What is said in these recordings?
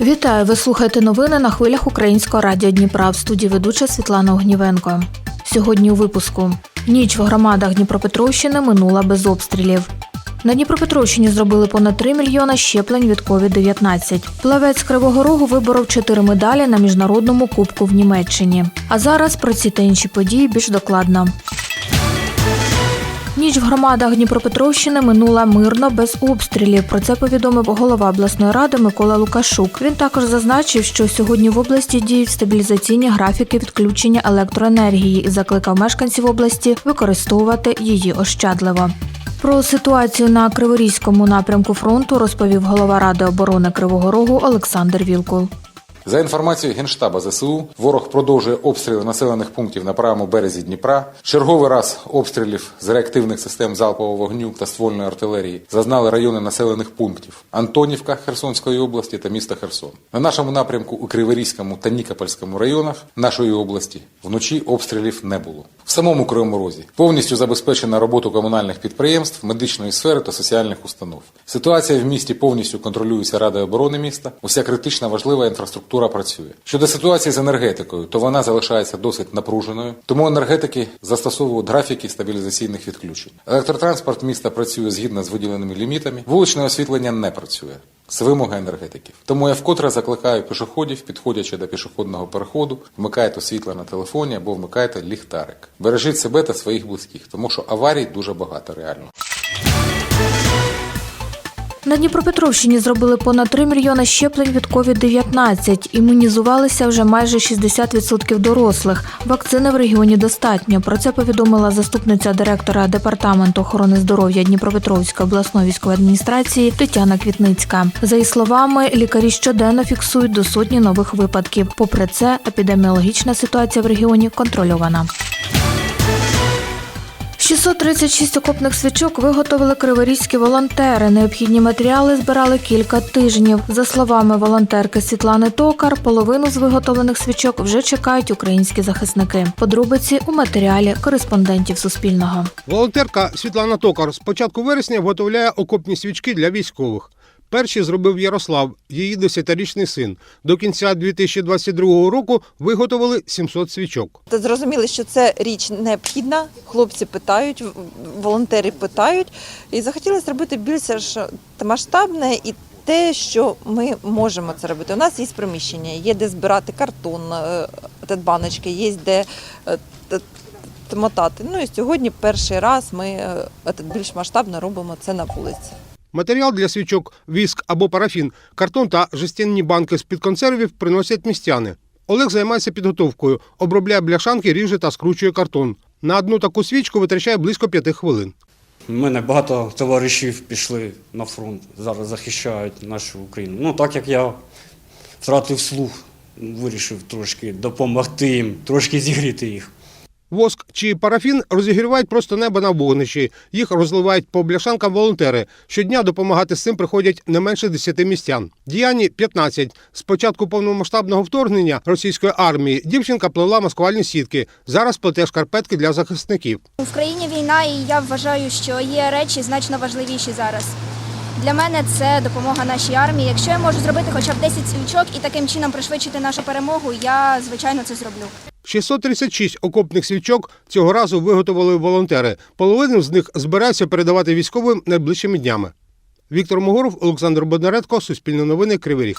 Вітаю! Ви слухаєте новини на хвилях Українського радіо Дніпра в студії ведуча Світлана Огнівенко. Сьогодні у випуску ніч в громадах Дніпропетровщини минула без обстрілів. На Дніпропетровщині зробили понад 3 мільйона щеплень від COVID-19. Плавець Кривого Рогу виборов 4 медалі на міжнародному кубку в Німеччині. А зараз про ці та інші події більш докладно. Ніч в громадах Дніпропетровщини минула мирно без обстрілів. Про це повідомив голова обласної ради Микола Лукашук. Він також зазначив, що сьогодні в області діють стабілізаційні графіки відключення електроенергії і закликав мешканців області використовувати її ощадливо. Про ситуацію на Криворізькому напрямку фронту розповів голова ради оборони Кривого Рогу Олександр Вілкул. За інформацією Генштаба ЗСУ, ворог продовжує обстріли населених пунктів на правому березі Дніпра. Черговий раз обстрілів з реактивних систем залпового вогню та ствольної артилерії зазнали райони населених пунктів Антонівка Херсонської області та міста Херсон. На нашому напрямку у Криворізькому та Нікопольському районах нашої області вночі обстрілів не було. В самому Кривому Розі повністю забезпечена роботу комунальних підприємств, медичної сфери та соціальних установ. Ситуація в місті повністю контролюється Радою оборони міста. Уся критична важлива інфраструктура працює. Щодо ситуації з енергетикою, то вона залишається досить напруженою. Тому енергетики застосовують графіки стабілізаційних відключень. Електротранспорт міста працює згідно з виділеними лімітами. Вуличне освітлення не працює. Це вимоги енергетиків. Тому я вкотре закликаю пішоходів, підходячи до пішохідного переходу, вмикайте світло на телефоні або вмикайте ліхтарик. Бережіть себе та своїх близьких, тому що аварій дуже багато реально. На Дніпропетровщині зробили понад 3 мільйони щеплень від COVID-19. Імунізувалися вже майже 60% дорослих. Вакцини в регіоні достатньо. Про це повідомила заступниця директора департаменту охорони здоров'я Дніпропетровської обласної військової адміністрації Тетяна Квітницька. За її словами, лікарі щоденно фіксують до сотні нових випадків. Попри це, епідеміологічна ситуація в регіоні контрольована. 636 окопних свічок виготовили криворізькі волонтери. Необхідні матеріали збирали кілька тижнів. За словами волонтерки Світлани Токар, половину з виготовлених свічок вже чекають українські захисники. Подробиці у матеріалі кореспондентів Суспільного. Волонтерка Світлана Токар з початку вересня виготовляє окопні свічки для військових. Перші зробив Ярослав, її десятирічний син. До кінця 2022 року виготовили 700 свічок. Зрозуміли, що це річ необхідна. Хлопці питають, волонтери питають, і захотіли зробити більш масштабне і те, що ми можемо це робити. У нас є приміщення, є де збирати картон, е, баночки, є де е, мотати. Ну і сьогодні перший раз ми е, більш масштабно робимо це на вулиці. Матеріал для свічок, віск або парафін, картон та жестяні банки з-під консервів приносять містяни. Олег займається підготовкою, обробляє бляшанки, ріже та скручує картон. На одну таку свічку витрачає близько п'яти хвилин. У мене багато товаришів пішли на фронт, зараз захищають нашу Україну. Ну, так як я втратив слух, вирішив трошки допомогти їм, трошки зігріти їх. Воск чи парафін розігрівають просто небо на вогнищі. Їх розливають по бляшанкам волонтери. Щодня допомагати з цим приходять не менше 10 містян. Діяні 15. З початку повномасштабного вторгнення російської армії дівчинка плела маскувальні сітки. Зараз плете шкарпетки для захисників. В країні війна, і я вважаю, що є речі значно важливіші зараз. Для мене це допомога нашій армії. Якщо я можу зробити хоча б 10 свічок і таким чином пришвидшити нашу перемогу, я звичайно це зроблю. 636 окопних свічок цього разу виготовили волонтери. Половину з них збираються передавати військовим найближчими днями. Віктор Могоров, Олександр Боднаредко, Суспільне новини, Кривий Ріг.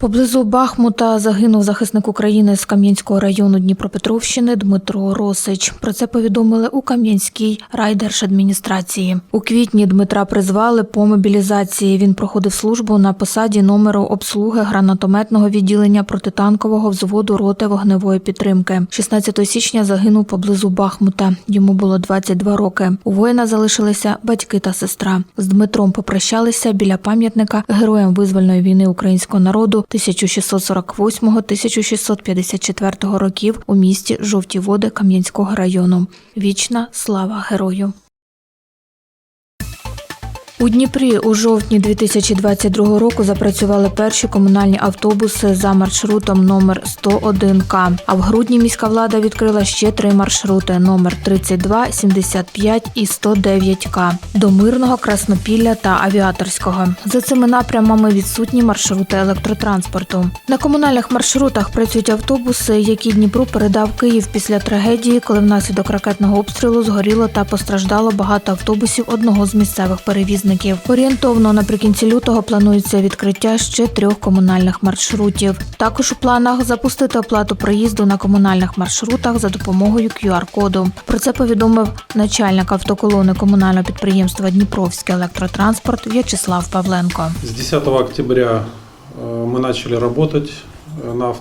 Поблизу Бахмута загинув захисник України з Кам'янського району Дніпропетровщини Дмитро Росич. Про це повідомили у Кам'янській райдержадміністрації. У квітні Дмитра призвали по мобілізації. Він проходив службу на посаді номеру обслуги гранатометного відділення протитанкового взводу роти вогневої підтримки. 16 січня загинув поблизу Бахмута. Йому було 22 роки. У воїна залишилися батьки та сестра. З Дмитром попрощалися біля пам'ятника героям визвольної війни українського народу 1648-1654 років у місті Жовті Води Кам'янського району. Вічна слава герою. У Дніпрі у жовтні 2022 року запрацювали перші комунальні автобуси за маршрутом номер 101К. А в грудні міська влада відкрила ще три маршрути: номер 32, 75 і 109К до Мирного, Краснопілля та Авіаторського. За цими напрямами відсутні маршрути електротранспорту. На комунальних маршрутах працюють автобуси, які Дніпру передав Київ після трагедії, коли внаслідок ракетного обстрілу згоріло та постраждало багато автобусів одного з місцевих перевізників Орієнтовно наприкінці лютого планується відкриття ще трьох комунальних маршрутів. Також у планах запустити оплату проїзду на комунальних маршрутах за допомогою QR-коду. Про це повідомив начальник автоколони комунального підприємства Дніпровський електротранспорт В'ячеслав Павленко. С 10 октября э, мы начали работать э, на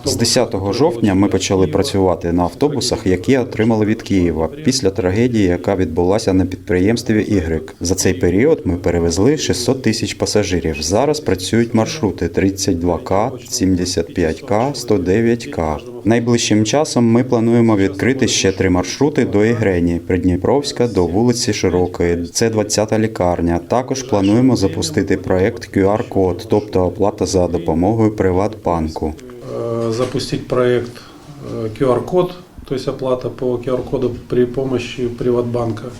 з 10 жовтня ми почали працювати на автобусах, які отримали від Києва після трагедії, яка відбулася на підприємстві Y. За цей період ми перевезли 600 тисяч пасажирів. Зараз працюють маршрути 32К, 75К, 109К. Найближчим часом ми плануємо відкрити ще три маршрути до Ігрені, Придніпровська до вулиці Широкої. Це 20-та лікарня. Також плануємо запустити проект QR-код, тобто оплата за допомогою Приватбанку. Э, Запустить проект э, QR-код, то есть оплата по QR-коду при помощи Приватбанка.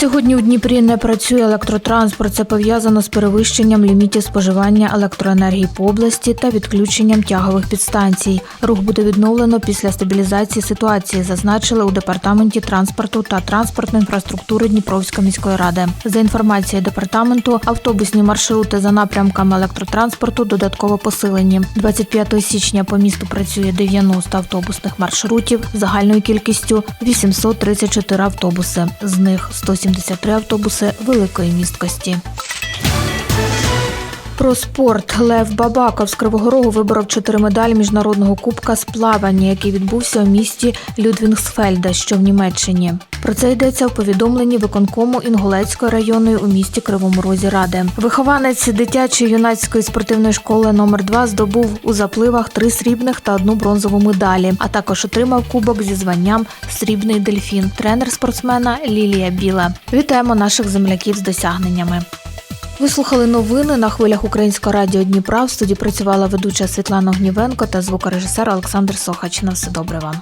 Сьогодні у Дніпрі не працює електротранспорт. Це пов'язано з перевищенням лімітів споживання електроенергії по області та відключенням тягових підстанцій. Рух буде відновлено після стабілізації ситуації, зазначили у департаменті транспорту та транспортної інфраструктури Дніпровської міської ради. За інформацією департаменту, автобусні маршрути за напрямками електротранспорту додатково посилені. 25 січня по місту працює 90 автобусних маршрутів загальною кількістю 834 автобуси. З них 173 автобуси великої місткості. Про спорт Лев Бабаков з Кривого Рогу виборов чотири медалі міжнародного кубка з плавання, який відбувся у місті Людвінгсфельда, що в Німеччині. Про це йдеться в повідомленні виконкому Інгулецької районної у місті Кривому Розі Ради. Вихованець дитячої юнацької спортивної школи номер 2 здобув у запливах три срібних та одну бронзову медалі, а також отримав кубок зі званням Срібний дельфін. Тренер спортсмена Лілія Біла. Вітаємо наших земляків з досягненнями. Ви слухали новини на хвилях Українського радіо Дніпра. В студії працювала ведуча Світлана Гнівенко та звукорежисер Олександр Сохач. На все добре вам.